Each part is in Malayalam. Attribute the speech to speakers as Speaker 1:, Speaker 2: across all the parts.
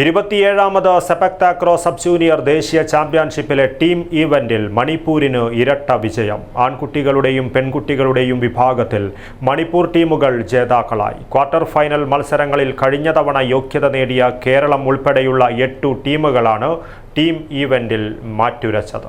Speaker 1: ഇരുപത്തിയേഴാമത് സെപക് താക്രോ സബ് ജൂനിയർ ദേശീയ ചാമ്പ്യൻഷിപ്പിലെ ടീം ഈവന്റിൽ മണിപ്പൂരിന് ഇരട്ട വിജയം. ആൺകുട്ടികളുടെയും പെൺകുട്ടികളുടെയും വിഭാഗത്തിൽ മണിപ്പൂർ ടീമുകൾ ജേതാക്കളായി. ക്വാർട്ടർ ഫൈനൽ മത്സരങ്ങളിൽ കഴിഞ്ഞ തവണ യോഗ്യത നേടിയ കേരളം ഉൾപ്പെടെയുള്ള എട്ടു ടീമുകളാണ് ടീം ഈവന്റിൽ മാറ്റുരച്ചത്.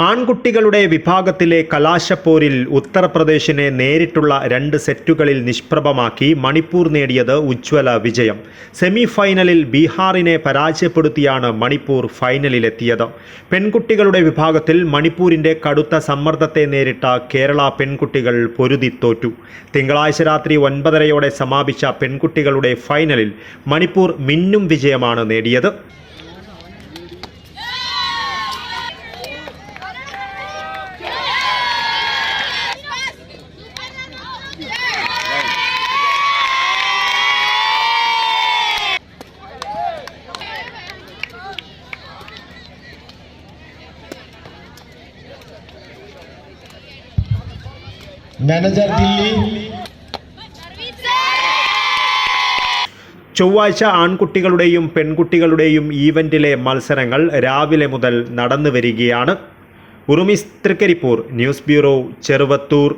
Speaker 1: ആൺകുട്ടികളുടെ വിഭാഗത്തിലെ കലാശപ്പോരിൽ ഉത്തർപ്രദേശിനെ നേരിട്ടുള്ള രണ്ട് സെറ്റുകളിൽ നിഷ്പ്രഭമാക്കി മണിപ്പൂർ നേടിയത് ഉജ്ജ്വല വിജയം. സെമി ഫൈനലിൽ ബീഹാറിനെ പരാജയപ്പെടുത്തിയാണ് മണിപ്പൂർ ഫൈനലിലെത്തിയത്. പെൺകുട്ടികളുടെ വിഭാഗത്തിൽ മണിപ്പൂരിന്റെ കടുത്ത സമ്മർദ്ദത്തെ നേരിട്ട കേരള പെൺകുട്ടികൾ പൊരുതി തോറ്റു തിങ്കളാഴ്ച രാത്രി ഒൻപതരയോടെ സമാപിച്ച പെൺകുട്ടികളുടെ ഫൈനലിൽ മണിപ്പൂർ മിന്നും വിജയമാണ് നേടിയത്.
Speaker 2: മാനേജർ ദില്ലി
Speaker 1: ചൊവ്വാഴ്ച ആൺകുട്ടികളുടെയും പെൺകുട്ടികളുടെയും ഈവന്റിലെ മത്സരങ്ങൾ രാവിലെ മുതൽ നടന്നു വരികയാണ് ഉറുമിസ് തൃക്കരിപ്പൂർ ന്യൂസ് ബ്യൂറോ ചെറുവത്തൂർ.